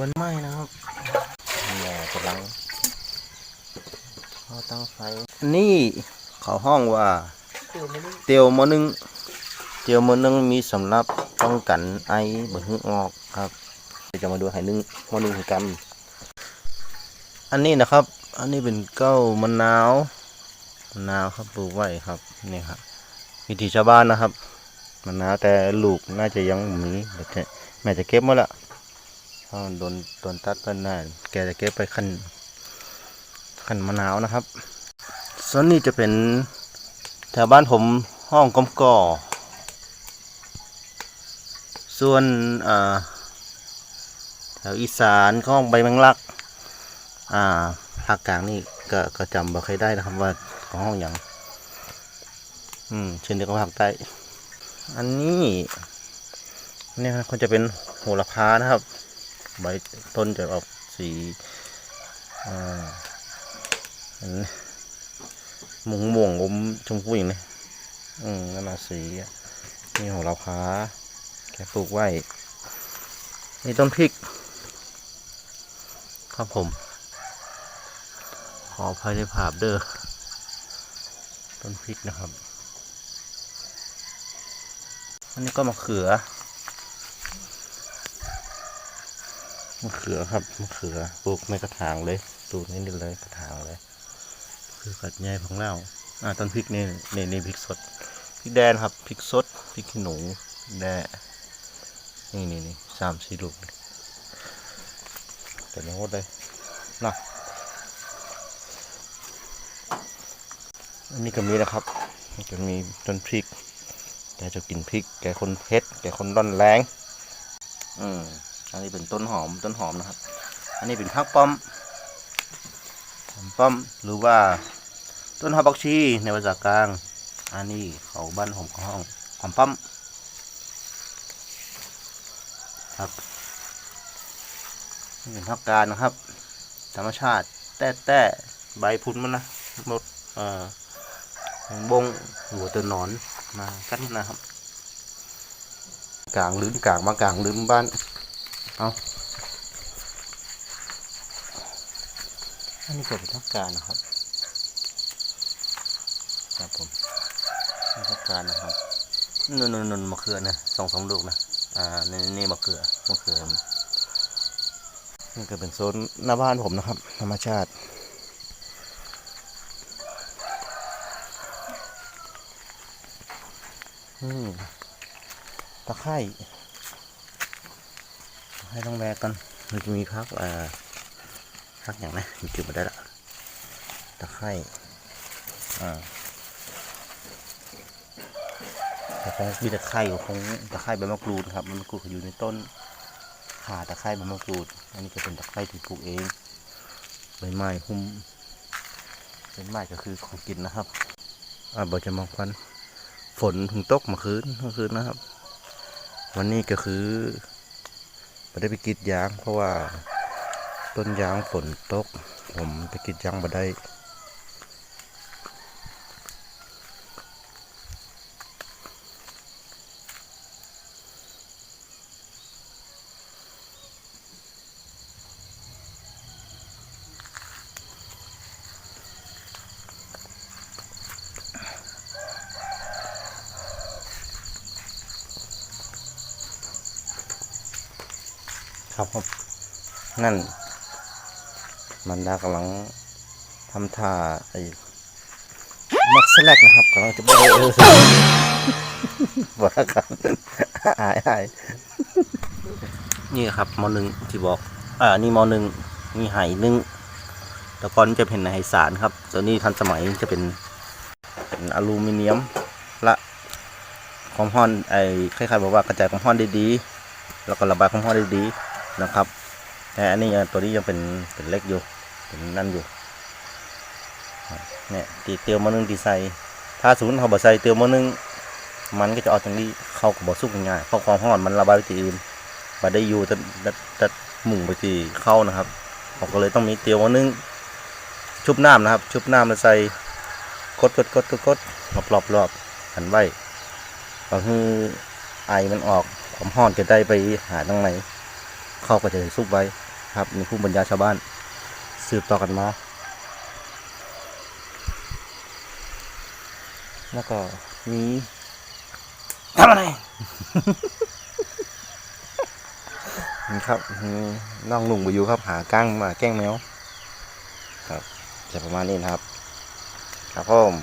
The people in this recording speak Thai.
มันไหม้นะครับนี่กำลังเขาตั้งไฟ นี่เขาห้องว่า เตียวมอนึง เตียวมอนึงมีสำหรับป้องกันไอบนหึออกครับเดี๋ยวจะมาดูให้นึ่งมอนึงให้กัน อันนี้นะครับ อันนี้เป็นเก้ามะนาวมะนาวครับปลูกไว้ครับนี่ครับวิธีชาวบ้านนะครับมะนาวแต่ลูกน่าจะยังบ่มีเดี๋ยวจะแม่จะเก็บหมดละ โดนโดนตัดไปนานแกจะเก็บไปขั้นขั้นมะนาวนะครับ ส่วนนี้จะเป็นแถวบ้านผมห้องกอมก่อ ส่วนแถวอีสานก็ห้องใบแมงลักอ่าภาคกลางนี่ก็ก็จำบ่ค่อยได้นะครับว่าของห้องอย่างอืมเช่นเดียวกับภาคใต้อันนี้เนี่ยมันจะเป็นโหระพานะครับ ใบต้นจะออกสีอมม่วงม่วงอมชมพูอย่างนี้อืมนั่นน่ะสีนี่โหระพาแกปลูกไว้นี่ต้นพริก ครับผม ขอภัยในภาพเด้อต้นพริกนะครับ อันนี้ก็มะเขือ มะเขือครับมะเขือปลูกในกระถางเลยปลูกนี่เลยกระถางเลย คือกัดใหญ่ของเราอ่าต้นพริกนี่นี่นี่พริกสดพริกแดงครับพริกสดพริกขี้หนูแดงนี่นี่นี่สามสี่ลูกแต่ยังหมดเลยนะอันนี้ก็มีนะครับจะมีต้นพริกแกจะกินพริก แกคนเผ็ดแกคนร้อนแรง อืม อันนี้เป็นต้นหอมต้นหอมนะครับ อันนี้เป็นผักป้อมป้อมหรือว่าต้นหอมบักชีในภาษากลาง อันนี้เขาบ้านผมขาห้องหอมป้อมครับนี่เป็นผักกาดนะครับ ธรรมชาติ แต่แต่ใบพุนมันนะหมดเอ่อบงหัวตัวนอนมากัดนะครับกลางลืมกลางมากลางลืมบ้าน เอาอันนี้ก็เป็นทักการนะครับครับผมนี่ทักการนะครับนุ่นนุ่นมะเขือนะสองสามลูกนะอ่านี่นี่มะเขือมะเขือนี่ก็เป็นโซนหน้าบ้านผมนะครับ ธรรมชาติอืมตะไคร่ ให้ต้องแวกกันมันจะมีพักอ่าพักอย่างนะมันจืดมาได้ละตะไคร่อ่าแต่คงมีตะไคร่คงตะไคร่ใบมะกรูดครับมะกรูดอยู่ในต้นขาตะไคร่ใบมะกรูด อันนี้ก็เป็นตะไคร่ที่ปลูกเองใบไม้หุ้มใบไม้ก็คือของกินนะครับอ่าบอจะมองควันฝนถึงตกมื่อคืนเมื่อคืนนะครับ วันนี้ก็คือ ไม่ได้ไปกรีดยางเพราะว่าต้นยางฝนตก ผมไปกรีดยางมาได้ ครับผมนั่น มันดากำลังทำท่าไอ้มักสแลกนะครับกำลังจะบอกเออว่าครับอายอายนี่ครับมอหนึ่งที่บอก อ่า นี่มอหนึ่งนี่ไหหนึ่งแต่ก่อนจะเป็นไหสารครับตัวนี้ทันสมัยจะเป็นเป็นอลูมิเนียมละความร้อนไอ้คล้ายๆบอกว่ากระจายความร้อนได้ดี แล้วก็ระบายความร้อนได้ดี นะครับแต่อันนี้ตัวนี้ยังเป็นเป็นเล็กอยู่เป็นนั่นอยู่เนี่ยตีเตียวมานึงตีใส่ถ้าสมมติเขาบอใส่เตียวมานึงมันก็จะออกตรงนี้เข้ากับบอสุกง่ายเพราะความร้อนมันระบายไปที่อื่นมาได้อยู่แต่แต่แต่หมุ่งไปที่เข้านะครับผมก็เลยต้องมีเตียวมานึงชุบน้ำนะครับ ชุบน้ำมาใส่กดกดกดกดกดรอบรอบรอบหันไว้ก็คือไอมันออกความร้อนจะได้ไปหาตรงไหน เข้าก็จะได้ซุกไว้ครับในผู้บรรยายชาวบ้าน สืบต่อกันมา แล้วก็มีทำอะไรนี่ครับมีน้องลุงไปอยู่ครับหาก้างมาแกล้งแมวครับจะประมาณนี้นะครับ ครับผม